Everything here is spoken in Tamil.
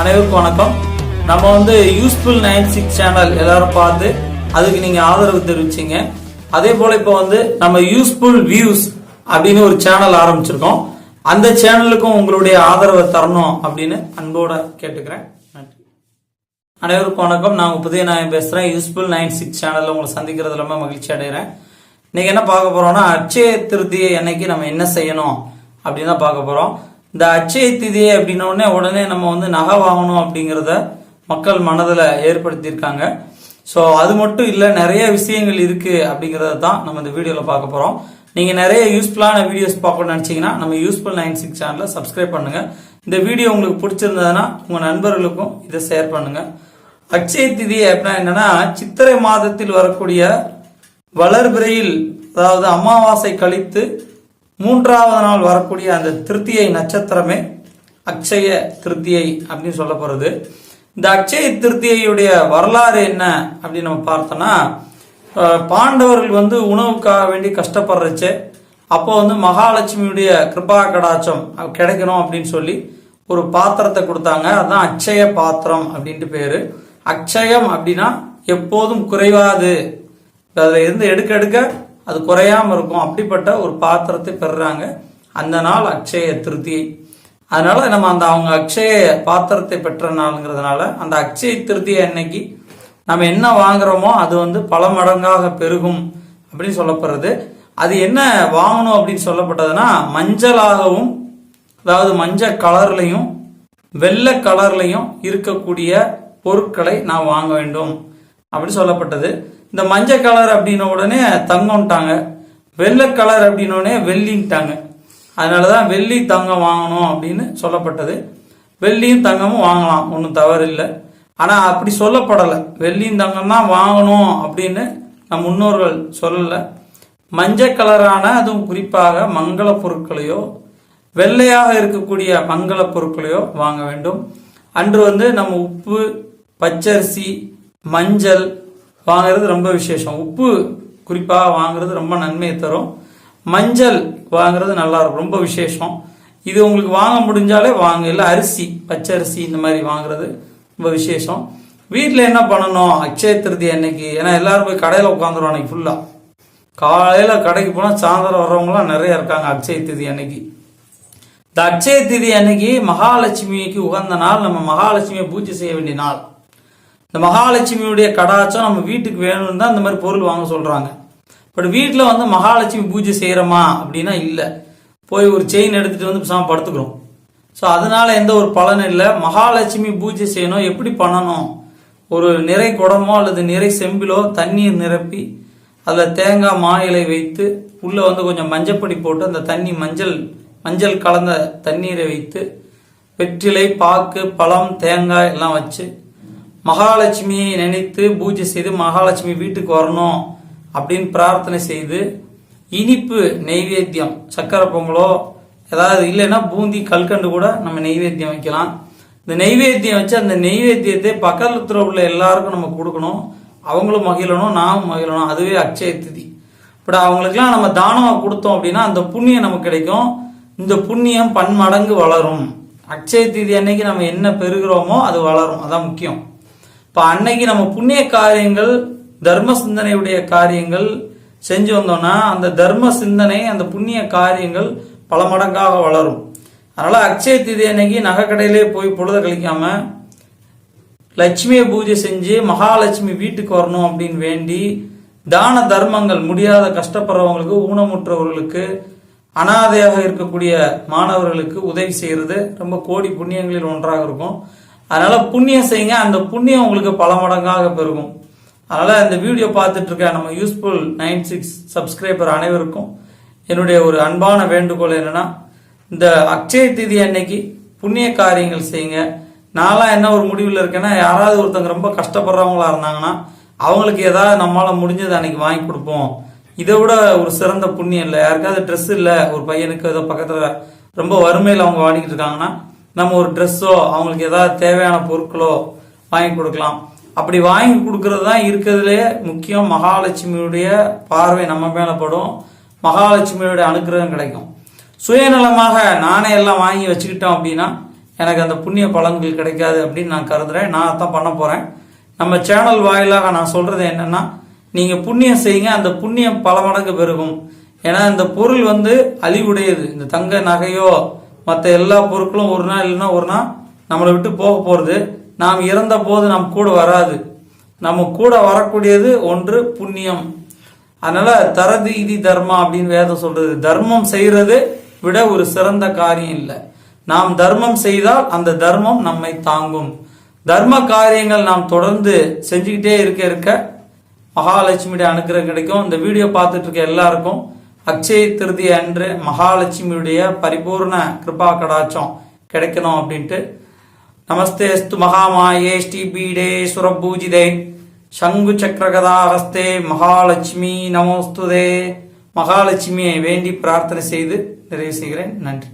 அனைவருக்கும் வணக்கம். நம்ம வந்து யூஸ்ஃபுல் நைன் சிக்ஸ் சேனல் எல்லாரும் பார்த்து அதுக்கு நீங்க ஆதரவு தெரிவிச்சீங்க. அதே போல இப்போ வந்து நம்ம யூஸ்ஃபுல் வியூஸ் அப்படின்னு ஒரு சேனல் ஆரம்பிச்சிருக்கோம். அந்த சேனலுக்கும் உங்களுடைய ஆதரவை தரணும் அப்படின்னு அன்போட கேட்டுக்கிறேன். நன்றி. அனைவருக்கும் வணக்கம். நான் புதிய நான் பேசுறேன். யூஸ்ஃபுல் நைன் சிக்ஸ் சேனல்ல உங்களை சந்திக்கிறது ரொம்ப மகிழ்ச்சி அடைகிறேன். இன்னைக்கு என்ன பார்க்க போறோம்னா அச்சய திருத்தியை அன்னைக்கு நம்ம என்ன செய்யணும் அப்படின்னு தான் பார்க்க போறோம். இந்த அட்சய திதியை அப்படின்னோடனே உடனே நம்ம வந்து நகை வாங்கணும் அப்படிங்கிறத மக்கள் மனதில் ஏற்படுத்தியிருக்காங்க. ஸோ அது மட்டும் இல்லை நிறைய விஷயங்கள் இருக்குது அப்படிங்கிறத தான் நம்ம இந்த வீடியோவில் பார்க்க போகிறோம் நீங்கள் நிறைய யூஸ்ஃபுல்லான வீடியோஸ் பார்க்கணும்னு நினச்சிங்கன்னா நம்ம யூஸ்ஃபுல் நைன் சிக்ஸ் சேனலை சப்ஸ்கிரைப் பண்ணுங்கள் இந்த வீடியோ உங்களுக்கு பிடிச்சிருந்ததுன்னா உங்கள் நண்பர்களுக்கும் இதை ஷேர் பண்ணுங்கள் அச்சய திதி அப்படின்னா என்னன்னா சித்திரை மாதத்தில் வரக்கூடிய வளர்பிறையில் அதாவது அமாவாசை கழித்து மூன்றாவது நாள் வரக்கூடிய அந்த திருத்தியை நட்சத்திரமே அக்ஷய திருத்தியை அப்படின்னு சொல்ல போறது இந்த அக்ஷய திருத்தியையுடைய வரலாறு என்ன அப்படின்னு நம்ம பார்த்தோம்னா பாண்டவர்கள் வந்து உணவுக்காக வேண்டி கஷ்டப்படுறச்சு அப்போ வந்து மகாலட்சுமியுடைய கிருபா கடாச்சம் கிடைக்கணும் அப்படின்னு சொல்லி ஒரு பாத்திரத்தை கொடுத்தாங்க. அதுதான் அக்ஷய பாத்திரம் அப்படின்ட்டு பேரு. அக்ஷயம் அப்படின்னா எப்போதும் குறைவாது. அதில் இருந்து எடுக்க எடுக்க அது குறையாம இருக்கும். அப்படிப்பட்ட ஒரு பாத்திரத்தை பெறுறாங்க. அந்த நாள் அக்ஷய திருத்தியை அதனால நம்ம அந்த அவங்க அக்ஷய பாத்திரத்தை பெற்ற நாளுங்கிறதுனால அந்த அக்ஷய திருத்தியை அன்னைக்கு நம்ம என்ன வாங்குறோமோ அது வந்து பல மடங்காக பெருகும் அப்படின்னு சொல்லப்படுறது. அது என்ன வாங்கணும் அப்படின்னு சொல்லப்பட்டதுன்னா மஞ்சளாகவும் அதாவது மஞ்சள் கலர்லையும் வெள்ளை கலர்லையும் இருக்கக்கூடிய பொருட்களை நான் வாங்க வேண்டும் அப்படின்னு சொல்லப்பட்டது. இந்த மஞ்சள் கலர் அப்படின்ன உடனே தங்கம்ட்டாங்க. வெள்ளை கலர் அப்படின்ன உடனே வெள்ளின்ட்டாங்க. அதனாலதான் வெள்ளி தங்கம் வாங்கணும் அப்படின்னு சொல்லப்பட்டது. வெள்ளியும் தங்கமும் வாங்கலாம் ஒன்றும் தவறு இல்லை ஆனால் அப்படி சொல்லப்படலை. வெள்ளியும் தங்கம் தான் வாங்கணும் அப்படின்னு நம் முன்னோர்கள் சொல்லலை. மஞ்சள் கலரான அதுவும் குறிப்பாக மங்கள பொருட்களையோ வெள்ளையாக இருக்கக்கூடிய மங்கள பொருட்களையோ வாங்க வேண்டும். அன்று வந்து நம்ம உப்பு பச்சரிசி மஞ்சள் வாங்குறது ரொம்ப விசேஷம். உப்பு குறிப்பாக வாங்குறது ரொம்ப நன்மையை தரும். மஞ்சள் வாங்குறது நல்லா இருக்கும் ரொம்ப விசேஷம். இது உங்களுக்கு வாங்க முடிஞ்சாலே வாங்க இல்லை அரிசி பச்சை அரிசி இந்த மாதிரி வாங்குறது ரொம்ப விசேஷம். வீட்டில் என்ன பண்ணணும்? அக்ஷய திருதி அன்னைக்கு ஏன்னா எல்லாரும் போய் கடையில் உட்காந்துருவோம் அன்னைக்கு ஃபுல்லாக காலையில் கடைக்கு போனால் சாயந்தரம் வர்றவங்களாம் நிறைய இருக்காங்க அக்ஷய திதி அன்னைக்கு. இந்த அக்ஷய திதி அன்னைக்கு மகாலட்சுமிக்கு உகந்த நாள் நம்ம மகாலட்சுமியை பூஜை செய்ய வேண்டிய நாள். இந்த மகாலட்சுமியுடைய கடாச்சம் நம்ம வீட்டுக்கு வேணும்னு தான் இந்த மாதிரி பொருள் வாங்க சொல்றாங்க. பட் வீட்டில் வந்து மகாலட்சுமி பூஜை செய்கிறோமா அப்படின்னா இல்லை. போய் ஒரு செயின் எடுத்துட்டு வந்து பேசாம படுத்துக்கிறோம். ஸோ அதனால எந்த ஒரு பலனும் இல்லை. மகாலட்சுமி பூஜை செய்யணும். எப்படி பண்ணணும்? ஒரு நிறை குடமோ அல்லது நிறை செம்பிலோ தண்ணீர் நிரப்பி அதில் தேங்காய் மா இலை வைத்து உள்ளே வந்து கொஞ்சம் மஞ்சப்பொடி போட்டு அந்த தண்ணி மஞ்சள் மஞ்சள் கலந்த தண்ணீரை வைத்து வெற்றிலை பாக்கு பழம் தேங்காய் எல்லாம் வச்சு மகாலட்சுமியை நினைத்து பூஜை செய்து மகாலட்சுமி வீட்டுக்கு வரணும் அப்படின்னு பிரார்த்தனை செய்து இனிப்பு நெய்வேத்தியம் சக்கரை பொங்கலோ ஏதாவது இல்லைன்னா பூந்தி கல்கண்டு கூட நம்ம நெய்வேத்தியம் வைக்கலாம். இந்த நெய்வேத்தியம் வச்சு அந்த நெய்வேத்தியத்தை பக்கத்துல உள்ள எல்லாருக்கும் நம்ம கொடுக்கணும். அவங்களும் மகிழணும் நாமும் மகிழணும். அதுவே அக்ஷய திதி. பட் அவங்களுக்குலாம் நம்ம தானமாக கொடுத்தோம் அப்படின்னா அந்த புண்ணியம் நமக்கு கிடைக்கும். இந்த புண்ணியம் பன்மடங்கு வளரும். அக்ஷய திதி அன்னைக்கு நம்ம என்ன பெறுகிறோமோ அது வளரும். அதான் முக்கியம். இப்போ அன்னைக்கு நம்ம புண்ணிய காரியங்கள் தர்ம சிந்தனையுடைய காரியங்கள் செஞ்சு வந்தோம்னா அந்த தர்ம சிந்தனை அந்த புண்ணிய காரியங்கள் பல மடங்காக வளரும். அதனால அக்ஷய திதி அன்னைக்கு நகைக்கடையிலே போய் பொழுத கழிக்காம லட்சுமியை பூஜை செஞ்சு மகாலட்சுமி வீட்டுக்கு வரணும் அப்படின்னு வேண்டி தான தர்மங்கள் முடியாத கஷ்டப்படுறவங்களுக்கு ஊனமுற்றவர்களுக்கு அனாதையாக இருக்கக்கூடிய மாணவர்களுக்கு உதவி செய்யறது ரொம்ப கோடி புண்ணியங்களில் ஒன்றாக இருக்கும். அதனால புண்ணியம் செய்யுங்க. அந்த புண்ணியம் உங்களுக்கு பல மடங்காக பெருகும். அதனால இந்த வீடியோ பார்த்துட்டு இருக்க நம்ம யூஸ்ஃபுல் நைன் சிக்ஸ் சப்ஸ்கிரைபர் அனைவருக்கும் என்னுடைய ஒரு அன்பான வேண்டுகோள் என்னன்னா இந்த அக்ஷய திதி அன்னைக்கு புண்ணிய காரியங்கள் செய்யுங்க. நான்லாம் என்ன ஒரு முடிவில் இருக்கேன்னா யாராவது ஒருத்தவங்க ரொம்ப கஷ்டப்படுறவங்களா இருந்தாங்கன்னா அவங்களுக்கு ஏதாவது நம்மளால முடிஞ்சது அன்னைக்கு வாங்கி கொடுப்போம். இதை விட ஒரு சிறந்த புண்ணியம் இல்லை. யாருக்காவது ட்ரெஸ் இல்லை ஒரு பையனுக்கு ஏதோ பக்கத்துல ரொம்ப வறுமையில் அவங்க வாடிக்கிட்டு இருக்காங்கன்னா நம்ம ஒரு ட்ரெஸ்ஸோ அவங்களுக்கு ஏதாவது தேவையான பொருட்களோ வாங்கி கொடுக்கலாம். அப்படி வாங்கி கொடுக்கறது தான் இருக்கிறதுலே முக்கியம். மகாலட்சுமியுடைய பார்வை நம்ம மேல படும். மகாலட்சுமியுடைய அனுகிரகம் கிடைக்கும். சுயநலமாக நானே எல்லாம் வாங்கி வச்சுக்கிட்டோம் அப்படின்னா எனக்கு அந்த புண்ணிய பலன்கள் கிடைக்காது அப்படின்னு நான் கருதுறேன். நான் அதான் பண்ண போறேன். நம்ம சேனல் வாயிலாக நான் சொல்றது என்னன்னா நீங்க புண்ணியம் செய்யுங்க. அந்த புண்ணியம் பல மடங்கு பெருகும். ஏன்னா இந்த பொருள் வந்து அழிவுடையது. இந்த தங்க நகையோ மற்ற எல்லா பொருட்களும் ஒரு நாள் இல்லைன்னா ஒரு நாள் நம்மளை விட்டு போக போகிறது நாம் இறந்த போது நம் கூட வராது. நம்ம கூட வரக்கூடியது ஒன்று புண்ணியம். அதனால தரதீதி தர்மா அப்படின்னு வேதம் சொல்றது. தர்மம் செய்யறது விட ஒரு சிறந்த காரியம் இல்லை. நாம் தர்மம் செய்தால் அந்த தர்மம் நம்மை தாங்கும். தர்ம காரியங்கள் நாம் தொடர்ந்து செஞ்சுக்கிட்டே இருக்க இருக்க மகாலட்சுமியுடைய அனுக்கிறம் கிடைக்கும். இந்த வீடியோ பார்த்துட்டு இருக்க எல்லாருக்கும் அக்ஷய திருதி அன்று மகாலட்சுமியுடைய பரிபூர்ண கிருபா கடாச்சம் கிடைக்கணும் அப்படின்ட்டு. நமஸ்தே அஸ்து மகாமாயே ஸ்ரீபீடே சுரபூஜிதே. சங்கு சக்கரகதா ஹஸ்தே மகாலட்சுமி நமோஸ்துதே. மகாலட்சுமியை வேண்டி பிரார்த்தனை செய்து நிறைவு செய்கிறேன். நன்றி.